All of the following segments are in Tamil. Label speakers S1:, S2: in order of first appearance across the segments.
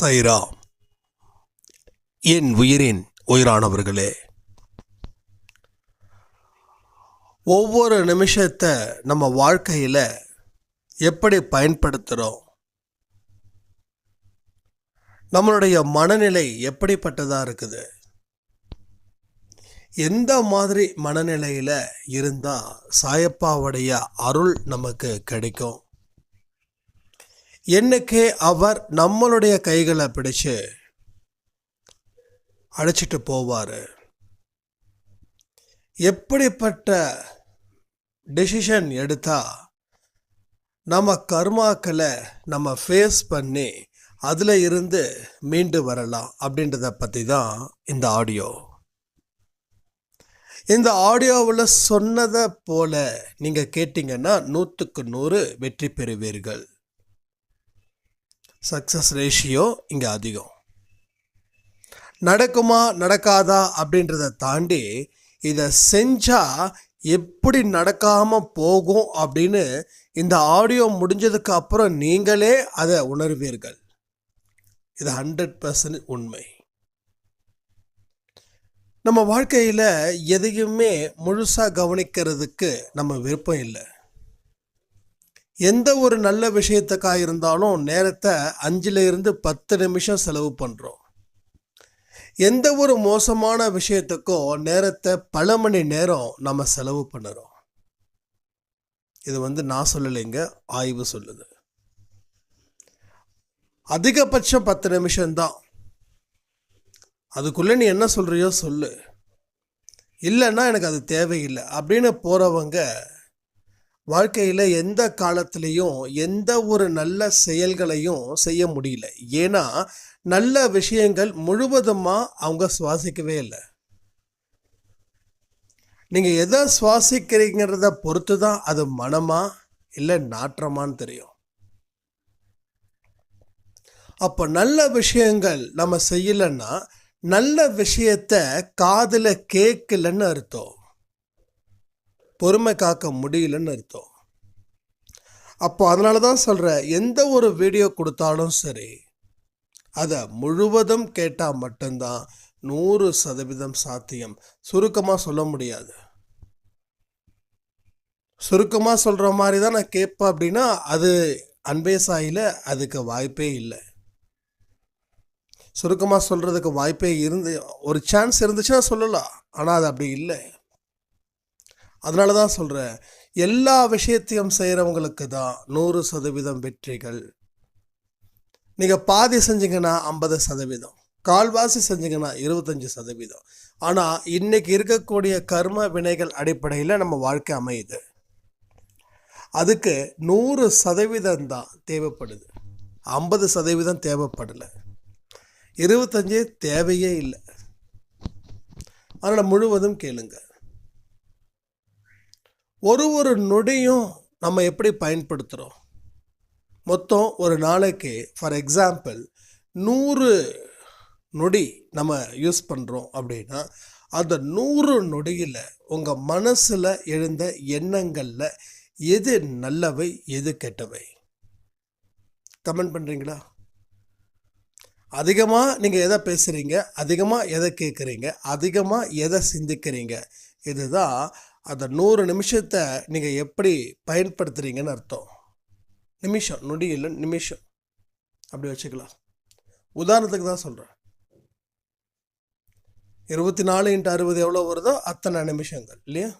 S1: சைரா. என் உயிரின் உயிரானவர்களே ஒவ்வொரு நிமிஷத்தை நம்ம வாழ்க்கையில் எப்படி பயன்படுத்துகிறோம் நம்மளுடைய மனநிலை எப்படிப்பட்டதாக இருக்குது? எந்த மாதிரி மனநிலையில் இருந்தால் சாயப்பாவுடைய அருள் நமக்கு கிடைக்கும்? என்னைக்கு அவர் நம்மளுடைய கைகளை பிடிச்சு அழைச்சிட்டு போவார்? எப்படிப்பட்ட டெசிஷன் எடுத்தா நம்ம கர்மாக்களை நம்ம ஃபேஸ் பண்ணி அதில் இருந்து மீண்டு வரலாம் அப்படின்றத பற்றி தான் இந்த ஆடியோ இந்த ஆடியோவில் சொன்னதை போல நீங்கள் கேட்டிங்கன்னா நூற்றுக்கு நூறு வெற்றி பெறுவீர்கள். சக்ஸஸ் ரேஷியோ இங்கே அதிகம். நடக்குமா நடக்காதா அப்படின்றத தாண்டி இதை செஞ்சால் எப்படி நடக்காமல் போகும் அப்படின்னு இந்த ஆடியோ முடிஞ்சதுக்கு அப்புறம் நீங்களே அதை உணர்வீர்கள். இது ஹண்ட்ரட் பர்சன்ட் உண்மை. நம்ம வாழ்க்கையில் எதையுமே முழுசாக கவனிக்கிறதுக்கு நம்ம விருப்பம் இல்லை. எந்த ஒரு நல்ல விஷயத்துக்காக இருந்தாலும் நேரத்தை அஞ்சுல இருந்து பத்து நிமிஷம் செலவு பண்ணுறோம் எந்த ஒரு மோசமான விஷயத்துக்கும் நேரத்தை பல மணி நேரம் நம்ம செலவு பண்ணுறோம். இது வந்து நான் சொல்லலைங்க ஆய்வு சொல்லுது. அதிகபட்சம் பத்து நிமிஷம்தான் அதுக்குள்ளே நீ என்ன சொல்கிறியோ சொல்லு. இல்லைன்னா எனக்கு அது தேவையில்லை அப்படின்னு போகிறவங்க வாழ்க்கையில் எந்த காலத்துலேயும் எந்த ஒரு நல்ல செயல்களையும் செய்ய முடியல. ஏன்னா நல்ல விஷயங்கள் முழுவதுமாக அவங்க சுவாசிக்கவே இல்லை. நீங்கள் எதை சுவாசிக்கிறீங்கிறத பொறுத்து தான் அது மனமா இல்லை நாற்றமான்னு தெரியும். அப்போ நல்ல விஷயங்கள் நம்ம செய்யலைன்னா நல்ல விஷயத்த காதில் கேட்கலன்னு அர்த்தம். பொறுமை காக்க முடியலன்னு அர்த்தம். அப்போ அதனால தான் சொல்கிறேன் எந்த ஒரு வீடியோ கொடுத்தாலும் சரி அதை முழுவதும் கேட்டால் மட்டும்தான் நூறு சதவீதம் சாத்தியம். சுருக்கமாக சொல்ல முடியாது. சுருக்கமாக சொல்கிற மாதிரி தான் நான் கேட்பேன் அப்படின்னா அது அன்பே சாயில் அதுக்கு வாய்ப்பே இல்லை. சுருக்கமாக சொல்கிறதுக்கு வாய்ப்பே இருந்து ஒரு சான்ஸ் இருந்துச்சுன்னா சொல்லலாம் ஆனால் அது அப்படி இல்லை. அதனால தான் சொல்கிறேன் எல்லா விஷயத்தையும் செய்கிறவங்களுக்கு தான் நூறு சதவீதம் வெற்றிகள். நீங்கள் பாதி செஞ்சீங்கன்னா ஐம்பது சதவீதம் கால்வாசி செஞ்சீங்கன்னா இருபத்தஞ்சி சதவீதம். ஆனால் இன்றைக்கி இருக்கக்கூடிய கர்ம வினைகள் அடிப்படையில் நம்ம வாழ்க்கை அமையுது. அதுக்கு நூறு சதவீதம் தான் தேவைப்படுது. ஐம்பது சதவீதம் தேவைப்படலை. இருபத்தஞ்சே தேவையே இல்லை. அதனால் முழுவதும் கேளுங்கள் ஒரு ஒரு நொடியும் நம்ம எப்படி பயன்படுத்துகிறோம் மொத்தம் ஒரு நாளைக்கு ஃபார் எக்ஸாம்பிள் நூறு நொடி நம்ம யூஸ் பண்ணுறோம் அப்படின்னா அந்த நூறு நொடியில் உங்கள் மனசில் எழுந்த எண்ணங்களில் எது நல்லவை எது கெட்டவை? கமெண்ட் பண்ணுறீங்களா அதிகமாக நீங்கள் எதை பேசுகிறீங்க அதிகமாக எதை கேட்குறீங்க அதிகமாக எதை சிந்திக்கிறீங்க? இதுதான் அந்த நூறு நிமிஷத்தை நீங்கள் எப்படி பயன்படுத்துகிறீங்கன்னு அர்த்தம். நிமிஷம் நொடி இல்லை நிமிஷம். அப்படி வச்சுக்கலாம். உதாரணத்துக்கு தான் சொல்கிறேன் இருபத்தி நாலு இன்ட்டு அறுபது எவ்வளோ வருதோ அத்தனை நிமிஷங்கள் இல்லையா?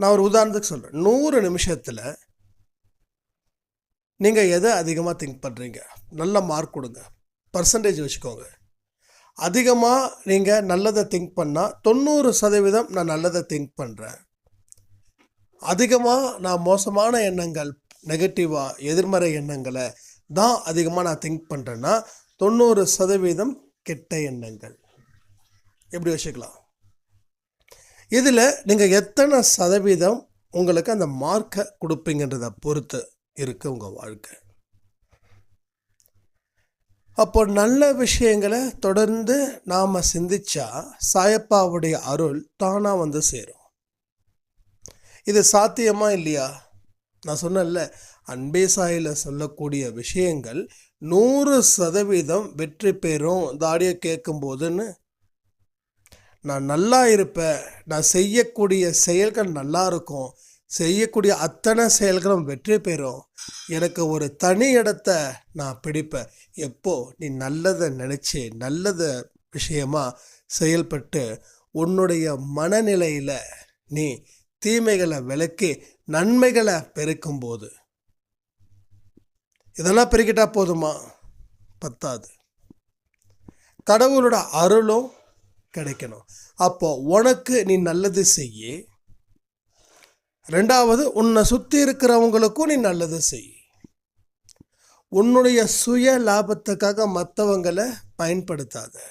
S1: நான் ஒரு உதாரணத்துக்கு சொல்கிறேன் நூறு நிமிஷத்தில் நீங்கள் எதை அதிகமாக திங்க் பண்ணுறீங்க நல்ல மார்க் கொடுங்க. பர்சன்டேஜ் வச்சுக்கோங்க. அதிகமாக நீங்கள் நல்லதை திங்க் பண்ணால் தொண்ணூறு சதவீதம் நான் நல்லதை திங்க் பண்ணுறேன் அதிகமாக நான் மோசமான எண்ணங்கள் நெகட்டிவாக எதிர்மறை எண்ணங்களை தான் அதிகமாக நான் திங்க் பண்ணுறேன்னா தொண்ணூறு சதவீதம் கெட்ட எண்ணங்கள். எப்படி வச்சுக்கலாம் இதில் நீங்கள் எத்தனை சதவீதம் உங்களுக்கு அந்த மார்க்கை கொடுப்பீங்கன்றதை பொறுத்து இருக்குது உங்கள் வாழ்க்கை. அப்போ நல்ல விஷயங்களை தொடர்ந்து நாம் சிந்திச்சா சாயப்பாவுடைய அருள் தானாக வந்து சேரும். இது சாத்தியமா இல்லையா? நான் சொன்னேன்ல அன்பே சாயில் சொல்லக்கூடிய விஷயங்கள் நூறு சதவீதம் வெற்றி பெறும் இந்த ஆடியோ கேட்கும்போதுன்னு நான் நல்லா இருப்பேன் நான் செய்யக்கூடிய செயல்கள் நல்லா இருக்கும் செய்யக்கூடிய அத்தனை செயல்களும் வெற்றி பெறும். எனக்கு ஒரு தனி இடத்த நான் பிடிப்பேன். எப்போ? நீ நல்லதை நினச்சி நல்லத விஷயமா செயல்பட்டு உன்னுடைய மனநிலையில் நீ தீமைகளை விளக்கி நன்மைகளை பெருக்கும்போது. இதெல்லாம் பெருக்கிட்டா போதுமா? பத்தாது. கடவுளோட அருளும் கிடைக்கணும். அப்போ உனக்கு நீ நல்லது செய்யி ரெண்டாவது உன்னை சுற்றி இருக்கிறவங்களுக்கும் நீ நல்லது செய். உன்னுடைய சுய லாபத்துக்காக மற்றவங்களை பயன்படுத்தாத.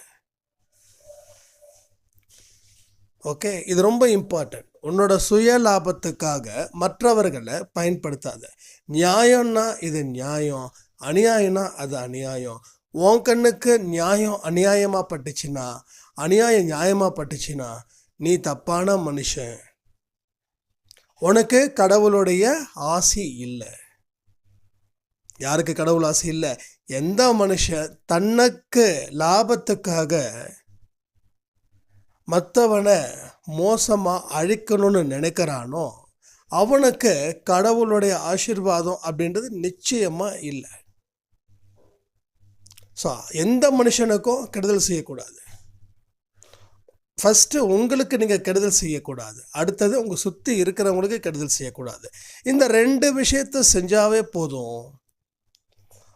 S1: ஓகே? இது ரொம்ப இம்பார்ட்டன்ட் உன்னோட சுய லாபத்துக்காக மற்றவர்களை பயன்படுத்தாத. நியாயம்னா இது நியாயம். அநியாயம்னா அது அநியாயம். உன் கண்ணுக்கு நியாயம் அநியாயமாக பட்டுச்சுன்னா அநியாயம் நியாயமாக பட்டுச்சுன்னா நீ தப்பான மனுஷன். உனக்கு கடவுளுடைய ஆசி இல்லை. யாருக்கு கடவுள் ஆசை இல்லை? எந்த மனுஷன் தனக்கு லாபத்துக்காக மற்றவனை மோசமாக அழிக்கணும்னு நினைக்கிறானோ அவனுக்கு கடவுளுடைய ஆசீர்வாதம் அப்படின்றது நிச்சயமாக இல்லை. ஸோ எந்த மனுஷனுக்கும் கெடுதல் செய்யக்கூடாது. ஃபஸ்ட்டு உங்களுக்கு நீங்கள் கெடுதல் செய்யக்கூடாது. அடுத்தது உங்கள் சுற்றி இருக்கிறவங்களுக்கு கெடுதல் செய்யக்கூடாது. இந்த ரெண்டு விஷயத்த செஞ்சாவே போதும்.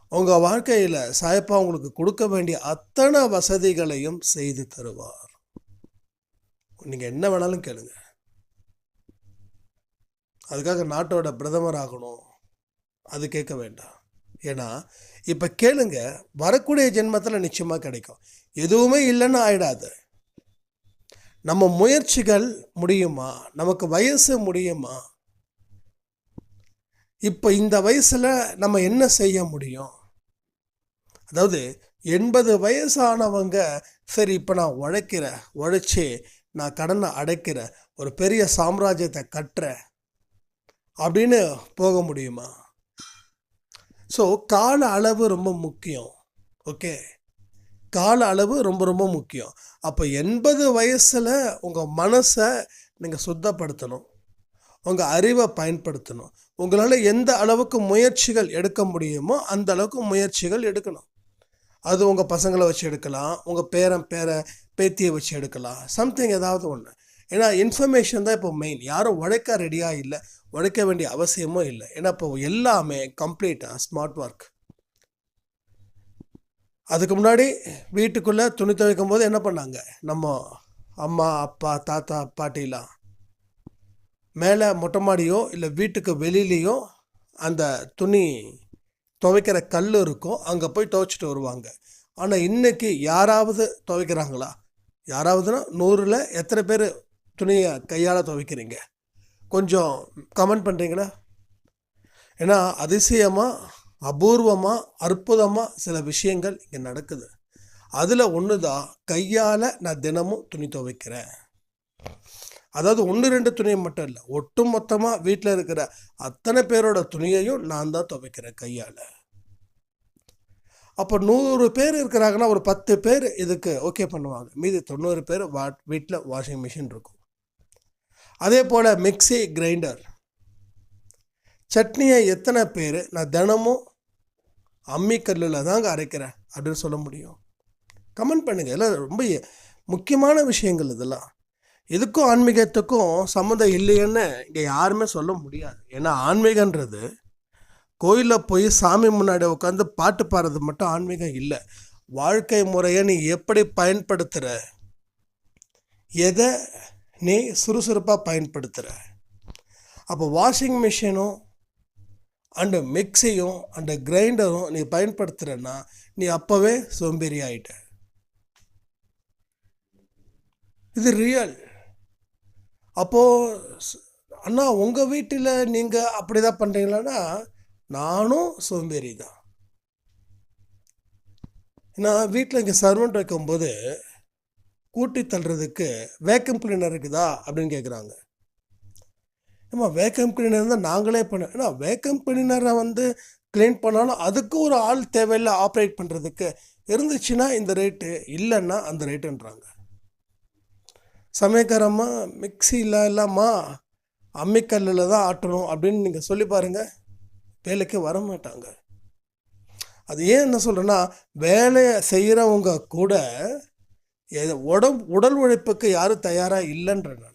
S1: உங்கள் வாழ்க்கையில் சாயப்பா உங்களுக்கு கொடுக்க வேண்டிய அத்தனை வசதிகளையும் செய்து தருவார். நீங்கள் என்ன வேணாலும் கேளுங்க. அதுக்காக நாட்டோட பிரதமர் ஆகணும். அது கேட்க வேண்டாம். ஏன்னா இப்போ கேளுங்க வரக்கூடிய ஜென்மத்தில் நிச்சயமாக கிடைக்கும். எதுவுமே இல்லைன்னு ஆயிடாது. நம்ம முயற்சிகள் முடியுமா? நமக்கு வயசு முடியுமா? இப்போ இந்த வயசில் நம்ம என்ன செய்ய முடியும்? அதாவது எண்பது வயசானவங்க சரி இப்போ நான் உழைக்கிறேன் உழைச்சி நான் கடனை அடைக்கிறேன் ஒரு பெரிய சாம்ராஜ்யத்தை கட்டுறேன் அப்படின்னு போக முடியுமா? ஸோ கால அளவு ரொம்ப முக்கியம். ஓகே கால அளவு ரொம்ப ரொம்ப முக்கியம். அப்போ எண்பது வயசில் உங்கள் மனசை நீங்கள் சுத்தப்படுத்தணும். உங்கள் அறிவை பயன்படுத்தணும். உங்களால் எந்த அளவுக்கு முயற்சிகள் எடுக்க முடியுமோ அந்த அளவுக்கு முயற்சிகள் எடுக்கணும். அது உங்கள் பசங்களை வச்சு எடுக்கலாம். உங்கள் பேரன் பேர பேத்தியை வச்சு எடுக்கலாம். சம்திங் ஏதாவது ஒன்று ஏன்னா இன்ஃபர்மேஷன் தான் இப்போ மெயின் யாரும் உழைக்க ரெடியாக இல்லை. உழைக்க வேண்டிய அவசியமும் இல்லை. ஏன்னா இப்போ எல்லாமே கம்ப்ளீட்டாக ஸ்மார்ட் ஒர்க் அதுக்கு முன்னாடி வீட்டுக்குள்ளே துணி துவைக்கும் போது என்ன பண்ணாங்க? நம்ம அம்மா அப்பா தாத்தா பாட்டிலாம் மேலே மொட்டை மாடியோ இல்லை வீட்டுக்கு வெளியிலையோ அந்த துணி துவைக்கிற கல் இருக்கும் அங்கே போய் துவைச்சிட்டு வருவாங்க. ஆனால் இன்றைக்கி யாராவது துவைக்கிறாங்களா? யாராவதுனா நூறில் எத்தனை பேர் துணியை கையால் துவைக்கிறீங்க? கொஞ்சம் கமெண்ட் பண்ணுறீங்களா ஏன்னா அதிசயமாக அபூர்வமாக அற்புதமாக சில விஷயங்கள் இங்கே நடக்குது. அதில் ஒன்று தான் கையால் நான் தினமும் துணி துவைக்கிறேன். அதாவது ஒன்று ரெண்டு துணியை மட்டும் இல்லை ஒட்டு மொத்தமாக வீட்டில் இருக்கிற அத்தனை பேரோட துணியையும் நான் தான் துவைக்கிறேன் கையால். அப்போ நூறு பேர் இருக்கிறாங்கன்னா ஒரு பத்து பேர் இதுக்கு ஓகே பண்ணுவாங்க. மீதி தொண்ணூறு பேர் வா வீட்டில் வாஷிங் மிஷின் இருக்கும். அதே போல் மிக்சி கிரைண்டர் சட்னியை எத்தனை பேர் நான் தினமும் அம்மிக்கல்லில் தாங்க அரைக்கிறேன் அப்படின்னு சொல்ல முடியும். கமெண்ட் பண்ணுங்கள் எல்லாம் ரொம்ப முக்கியமான விஷயங்கள் இதெல்லாம். இதுக்கும் ஆன்மீகத்துக்கும் சம்மந்தம் இல்லைன்னு இங்கே யாருமே சொல்ல முடியாது. ஏன்னா ஆன்மீகன்றது கோயிலில் போய் சாமி முன்னாடி உட்காந்து பாட்டு பாடுறது மட்டும் ஆன்மீகம் இல்லை. வாழ்க்கை முறையை நீ எப்படி பயன்படுத்துகிற எதை நீ சுறுசுறுப்பாக பயன்படுத்துகிற அப்போ வாஷிங் மிஷினும் அண்டு மிக்சியும் அண்டு கிரைண்டரும் நீ பயன்படுத்துகிறன்னா நீ அப்போவே சோம்பேறி ஆகிட்ட இது ரியல் அப்போது அண்ணா உங்கள் வீட்டில் நீங்கள் அப்படி தான் பண்ணுறீங்களான்னா நானும் சோம்பேறி தான் நான் வீட்டில் இங்கே சர்வெண்ட் வைக்கும்போது கூட்டி தள்ளுறதுக்கு வேக்கம் கிளீனர் இருக்குதா அப்படின்னு கேட்குறாங்க நம்ம வேக்கம் கிளீனர் தான் நாங்களே பண்ண ஏன்னா வேக்கம் கிளீனரை வந்து க்ளீன் பண்ணாலும் அதுக்கு ஒரு ஆள் தேவையில்லை ஆப்ரேட் பண்ணுறதுக்கு இருந்துச்சுன்னா இந்த ரேட்டு இல்லைன்னா அந்த ரேட்டுன்றாங்க சமயக்காரம்மா மிக்சியில் இல்லாமா அம்மிக்கல்லில் தான் ஆட்டணும் அப்படின்னு நீங்கள் சொல்லி பாருங்கள் வேலைக்கு வர மாட்டாங்க. அது ஏன் என்ன சொல்கிறேன்னா வேலையை செய்கிறவங்க கூட உடம்பு உடம் உடல் உழைப்புக்கு யாரும் தயாராக இல்லைன்ற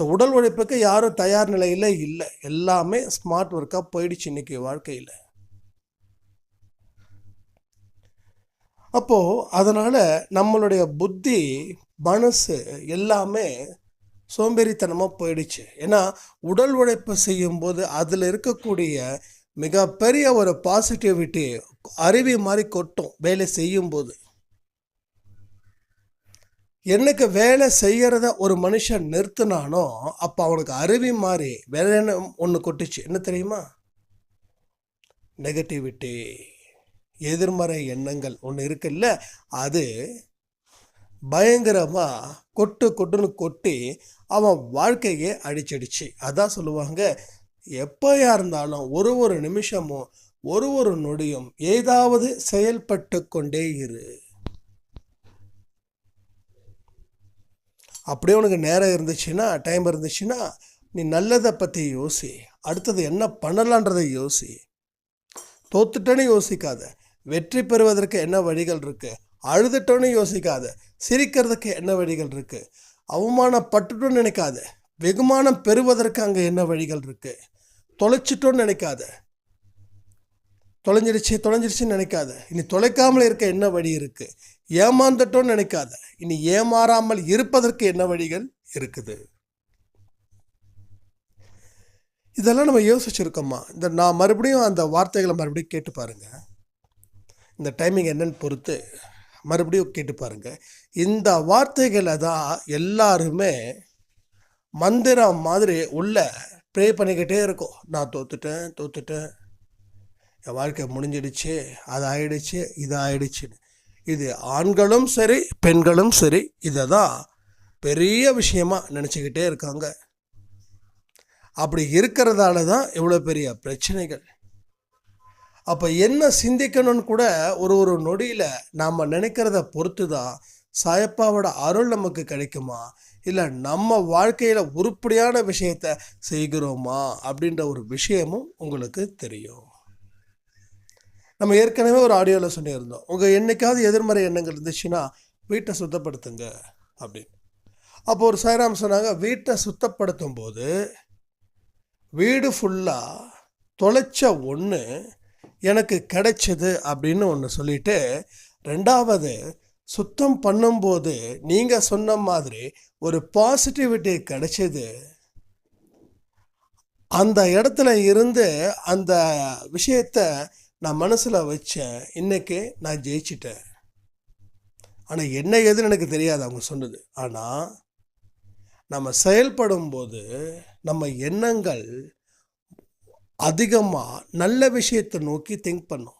S1: ஸோ உடல் உழைப்புக்கு யாரும் தயார் நிலையில் இல்லை. எல்லாமே ஸ்மார்ட் ஒர்க்காக போயிடுச்சு இன்னைக்கு வாழ்க்கையில். அப்போது அதனால் நம்மளுடைய புத்தி மனசு எல்லாமே சோம்பேறித்தனமாக போயிடுச்சு. ஏன்னா உடல் உழைப்பு செய்யும்போது அதில் இருக்கக்கூடிய மிகப்பெரிய ஒரு பாசிட்டிவிட்டி அருவி மாதிரி கொட்டும் வேலை செய்யும்போது. என்னைக்கு வேலை செய்கிறத ஒரு மனுஷன் நிறுத்தினானோ அப்போ அவனுக்கு அருவி மாதிரி வேற என்ன ஒன்று கொட்டுச்சு? என்ன தெரியுமா? நெகட்டிவிட்டி எதிர்மறை எண்ணங்கள் ஒன்று இருக்குல்ல அது பயங்கரமாக கொட்டு கொட்டுன்னு கொட்டி அவன் வாழ்க்கையே அடிச்சடிச்சு அதான் சொல்லுவாங்க எப்போயா இருந்தாலும் ஒரு ஒரு நிமிஷமும் ஒரு ஒரு நொடியும் ஏதாவது செயல்பட்டு கொண்டே இரு. அப்படியே உனக்கு நேரம் இருந்துச்சுன்னா டைம் இருந்துச்சுன்னா நீ நல்லதை பற்றி யோசி. அடுத்தது என்ன பண்ணலான்றதை யோசி. தோத்துட்டேன்னு யோசிக்காத. வெற்றி பெறுவதற்கு என்ன வழிகள் இருக்குது அழுதுட்டோன்னு யோசிக்காத. சிரிக்கிறதுக்கு என்ன வழிகள் இருக்குது அவமானப்பட்டுட்டோன்னு நினைக்காத. வெகுமானம் பெறுவதற்கு அங்கே என்ன வழிகள் இருக்குது தொலைச்சிட்டோன்னு நினைக்காத. தொலைஞ்சிடுச்சு தொலைஞ்சிடுச்சுன்னு நினைக்காத. இனி தொலைக்காமல் இருக்க என்ன வழி இருக்குது ஏமாந்துட்டோன்னு நினைக்காத. இனி ஏமாறாமல் இருப்பதற்கு என்ன வழிகள் இருக்குது? இதெல்லாம் நம்ம யோசிச்சிருக்கோமா இந்த நான் மறுபடியும் அந்த வார்த்தைகளை மறுபடியும் கேட்டு பாருங்க. இந்த டைமிங் என்னன்னு பொறுத்து மறுபடியும் கேட்டு பாருங்க. இந்த வார்த்தைகளை தான் எல்லாருமே மந்திரம் மாதிரி உள்ள ப்ரே பண்ணிக்கிட்டே இருக்கும். நான் தோத்துட்டேன் தோத்துட்டேன். என் வாழ்க்கை முடிஞ்சிடுச்சு அது ஆயிடுச்சு இது ஆயிடுச்சுன்னு. இது ஆண்களும் சரி பெண்களும் சரி இதை தான் பெரிய விஷயமாக நினச்சிக்கிட்டே இருக்காங்க. அப்படி இருக்கிறதால தான் இவ்வளோ பெரிய பிரச்சனைகள். அப்போ என்ன சிந்திக்கணும்னு கூட ஒரு ஒரு நொடியில் நாம் நினைக்கிறத பொறுத்து தான் சாயப்பாவோட அருள் நமக்கு கிடைக்குமா? இல்லை நம்ம வாழ்க்கையில் உருப்படியான விஷயத்த செய்கிறோமா? அப்படின்ற ஒரு விஷயமும் உங்களுக்கு தெரியும். நம்ம ஏற்கனவே ஒரு ஆடியோவில் சொல்லியிருந்தோம். உங்கள் என்றைக்காவது எதிர்மறை எண்ணங்கள் இருந்துச்சுன்னா வீட்டை சுத்தப்படுத்துங்க அப்படின்னு. அப்போ ஒரு சாய்ராம் சொன்னாங்க வீட்டை சுத்தப்படுத்தும் போது வீடு ஃபுல்லாக தொலைச்ச ஒன்று எனக்கு கிடைச்சது அப்படின்னு ஒன்று சொல்லிட்டு ரெண்டாவது சுத்தம் பண்ணும்போது நீங்கள் சொன்ன மாதிரி ஒரு பாசிட்டிவிட்டி கிடைச்சது. அந்த இடத்துல இருந்து அந்த விஷயத்த நான் மனசில் வச்சேன் இன்றைக்கி நான் ஜெயிச்சிட்டேன். ஆனால் என்ன ஏதுன்னு எனக்கு தெரியாது அவங்க சொன்னது. ஆனால் நம்ம செயல்படும் போது நம்ம எண்ணங்கள் அதிகமாக நல்ல விஷயத்தை நோக்கி திங்க் பண்ணும்.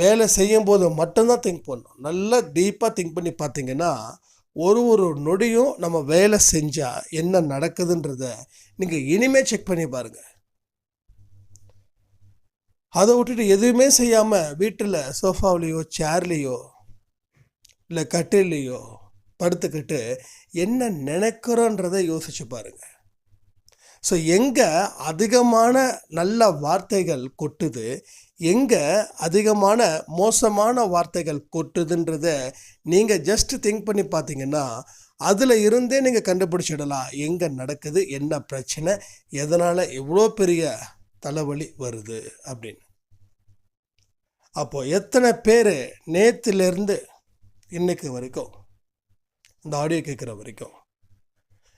S1: வேலை செய்யும் போது மட்டும்தான் திங்க் பண்ணும். நல்லா டீப்பாக திங்க் பண்ணி பார்த்தீங்கன்னா ஒரு ஒரு நொடியும் நம்ம வேலை செஞ்சால் என்ன நடக்குதுன்றத நீங்கள் இனிமே செக் பண்ணி பாருங்கள் அதை விட்டுட்டு எதுவுமே செய்யாமல் வீட்டில் சோஃபாவிலேயோ சேர்லேயோ இல்லை கட்டிலையோ படுத்துக்கிட்டு என்ன நினைக்கிறோன்றதை யோசிச்சு பாருங்க. ஸோ எங்கே அதிகமான நல்ல வார்த்தைகள் கொட்டுது எங்கே அதிகமான மோசமான வார்த்தைகள் கொட்டுதுன்றத நீங்கள் ஜஸ்ட் திங்க் பண்ணி பார்த்தீங்கன்னா அதில் இருந்தே நீங்கள் கண்டுபிடிச்சிடலாம். எங்கே நடக்குது என்ன பிரச்சனை எதனால் இவ்வளோ பெரிய தலைவலி வருது அப்படின்னு. அப்போது எத்தனை பேர் நேற்றுலேருந்து இன்னைக்கு வரைக்கும் இந்த ஆடியோ கேட்குற வரைக்கும்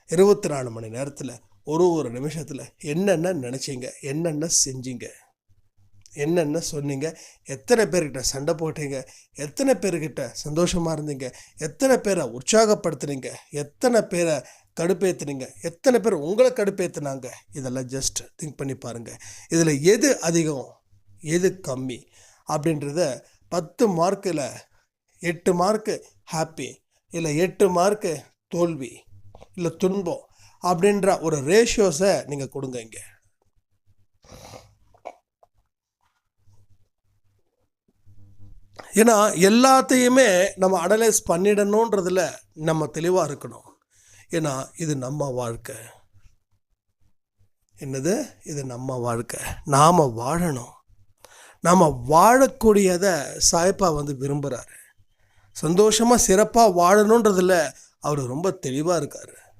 S1: இருபத்தி நாலு மணி நேரத்தில் ஒரு ஒரு நிமிஷத்தில் என்னென்ன நினச்சிங்க? என்னென்ன செஞ்சீங்க? என்னென்ன சொன்னீங்க? எத்தனை பேர்கிட்ட சண்டை போட்டீங்க? எத்தனை பேர்கிட்ட சந்தோஷமாக இருந்தீங்க? எத்தனை பேரை உற்சாகப்படுத்துனீங்க? எத்தனை பேரை கடுப்பேற்றுனீங்க எத்தனை பேர் உங்களை கடுப்பேற்றுனாங்க இதெல்லாம் ஜஸ்ட் திங்க் பண்ணி பாருங்கள் இதில் எது அதிகம்? எது கம்மி? அப்படின்றத பத்து மார்க்கில் எட்டு மார்க்கு ஹாப்பி இல்லை எட்டு மார்க்கு தோல்வி இல்லை துன்பம் அப்படின்ற ஒரு ரேஷியோஸை நீங்கள் கொடுங்க இங்கே. ஏன்னா எல்லாத்தையுமே நம்ம அனலைஸ் பண்ணிடணுன்றதில் நம்ம தெளிவாக இருக்கணும். ஏன்னா இது நம்ம வாழ்க்கை. என்னது? இது நம்ம வாழ்க்கை. நாம் வாழணும். நாம் வாழக்கூடியதை சாய்ப்பா வந்து விரும்புகிறாரு சந்தோஷமாக சிறப்பாக வாழணுன்றதுல அவர் ரொம்ப தெளிவாக இருக்கார்.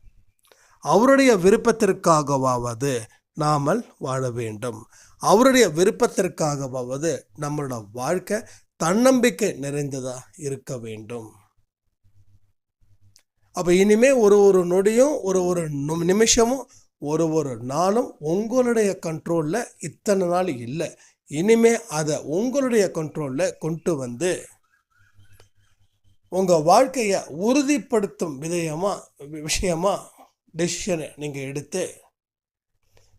S1: அவருடைய விருப்பத்திற்காகவாவது நாமல் வாழ வேண்டும். அவருடைய விருப்பத்திற்காகவாவது நம்மளோட வாழ்க்கை தன்னம்பிக்கை நிறைந்ததாக இருக்க வேண்டும். அப்போ இனிமே ஒரு ஒரு நொடியும் ஒரு ஒரு நு- நிமிஷமும் ஒரு ஒரு நாளும் உங்களுடைய கண்ட்ரோலில் இத்தனை நாள் இல்லை. இனிமே அதை உங்களுடைய கண்ட்ரோலில் கொண்டு வந்து உங்கள் வாழ்க்கையை உறுதிப்படுத்தும் விதயமாக விஷயமாக டெசிஷனை நீங்கள் எடுத்து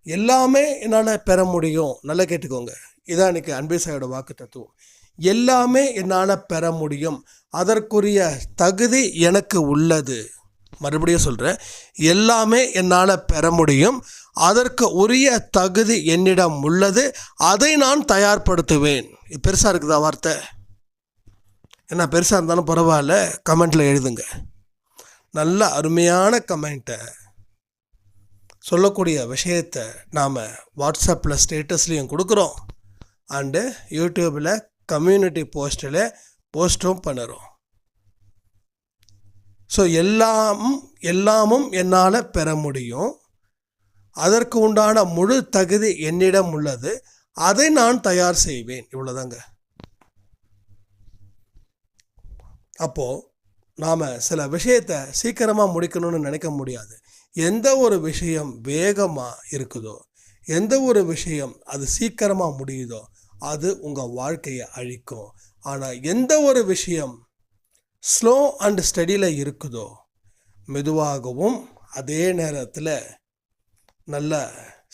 S1: எல்லாமே என்னால் பெற முடியும். நல்லா கேட்டுக்கோங்க. இதான் எனக்கு அன்பேசாயோட வாக்கு தத்துவம். எல்லாமே என்னால் பெற முடியும். அதற்குரிய தகுதி எனக்கு உள்ளது. மறுபடியும் சொல்கிறேன் எல்லாமே என்னால் பெற முடியும். அதற்கு உரிய தகுதி என்னிடம் உள்ளது. அதை நான் தயார்படுத்துவேன். பெருசாக இருக்குதா வார்த்தை? என்ன பெருசாக இருந்தாலும் பரவாயில்ல. கமெண்ட்டில் எழுதுங்க. நல்ல அருமையான கமெண்ட்டை. சொல்லக்கூடிய விஷயத்தை நாம் வாட்ஸ்அப்பில் ஸ்டேட்டஸ்லேயும் கொடுக்குறோம். அண்டு யூடியூப்பில் கம்யூனிட்டி போஸ்ட்டில் போஸ்ட்டும் பண்ணுறோம். ஸோ எல்லாம் எல்லாமும் என்னால் பெற முடியும். அதற்கு உண்டான முழு தகுதி என்னிடம் உள்ளது. அதை நான் தயார் செய்வேன். இவ்வளோதாங்க அப்போது நாம் சில விஷயத்தை சீக்கிரமாக முடிக்கணும்னு நினைக்க முடியாது. எந்த ஒரு விஷயம் வேகமாக இருக்குதோ எந்த ஒரு விஷயம் அது சீக்கிரமாக முடியுதோ அது உங்கள் வாழ்க்கையை அழிக்கும். ஆனால் எந்த ஒரு விஷயம் ஸ்லோ அண்ட் ஸ்டடியில் இருக்குதோ? மெதுவாகவும் அதே நேரத்தில் நல்ல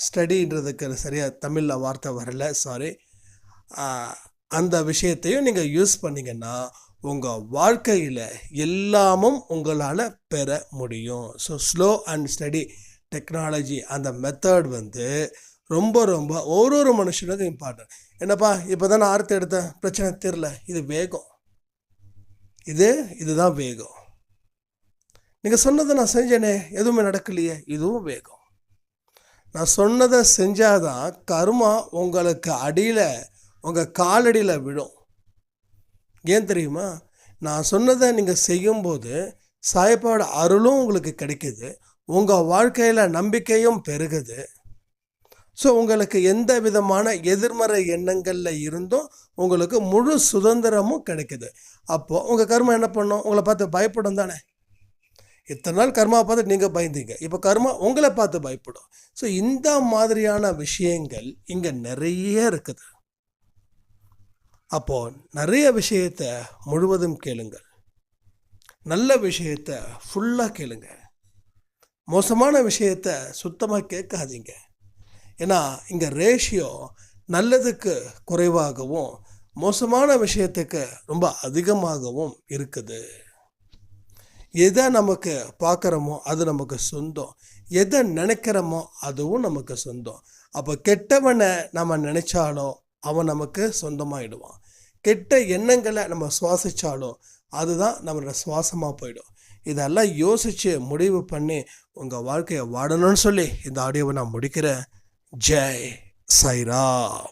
S1: ஸ்டடின்றதுக்கு சரியாக தமிழில் வார்த்தை வரல சாரி அந்த விஷயத்தையும் நீங்கள் யூஸ் பண்ணீங்கன்னா உங்கள் வாழ்க்கையில் எல்லாமும் உங்களால் பெற முடியும். So slow and study technology அந்த மெத்தட் வந்து ரொம்ப ரொம்ப ஒரு ஒரு மனுஷனுக்கும் இம்பார்ட்டன்ட் என்னப்பா இப்போ தான் நான் ஆர்த்து எடுத்தேன் பிரச்சனை தெரில இது வேகம். இது இதுதான் வேகம். நீங்கள் சொன்னதை நான் செஞ்சேனே எதுவுமே நடக்கலையே இதுவும் வேகம். நான் சொன்னதை செஞ்சாதான் கர்மா உங்களுக்கு அடியில் உங்கள் காலடியில் விழும். ஏன் தெரியுமா? நான் சொன்னதை நீங்கள் செய்யும்போது சாயப்பாவோட அருளும் உங்களுக்கு கிடைக்குது உங்கள் வாழ்க்கையில் நம்பிக்கையும் பெருகுது. ஸோ உங்களுக்கு எந்த விதமான எதிர்மறை எண்ணங்களில் இருந்தும் உங்களுக்கு முழு சுதந்திரமும் கிடைக்குது. அப்போது உங்கள் கர்மா என்ன பண்ணும்? உங்களை பார்த்து பயப்படும் தானே? இத்தனை நாள் கர்மாவை பார்த்து நீங்கள் பயந்தீங்க. இப்போ கர்மா உங்களை பார்த்து பயப்படும். ஸோ இந்த மாதிரியான விஷயங்கள் இங்கே நிறைய இருக்குது. அப்போது நிறைய விஷயத்தை முழுவதும் கேளுங்கள். நல்ல விஷயத்தை ஃபுல்லாக கேளுங்க. மோசமான விஷயத்தை சுத்தமாக கேட்காதீங்க. ஏன்னா இங்கே ரேஷியோ நல்லதுக்கு குறைவாகவும் மோசமான விஷயத்துக்கு ரொம்ப அதிகமாகவும் இருக்குது. எதை நமக்கு பார்க்குறோமோ அது நமக்கு சொந்தம். எதை நினைக்கிறோமோ அதுவும் நமக்கு சொந்தம். அப்போ கெட்டவனை நம்ம நினச்சாலோ அவன் நமக்கு சொந்தமாயிடுவான். கெட்ட எண்ணங்களை நம்ம சுவாசித்தாலோ அதுதான் நம்மளோட சுவாசமாக போயிடும். இதெல்லாம் யோசித்து முடிவு பண்ணி உங்கள் வாழ்க்கையை வாடணும்னு சொல்லி இந்த ஆடியோவை நான் முடிக்கிறேன். ஜெய் சைராம்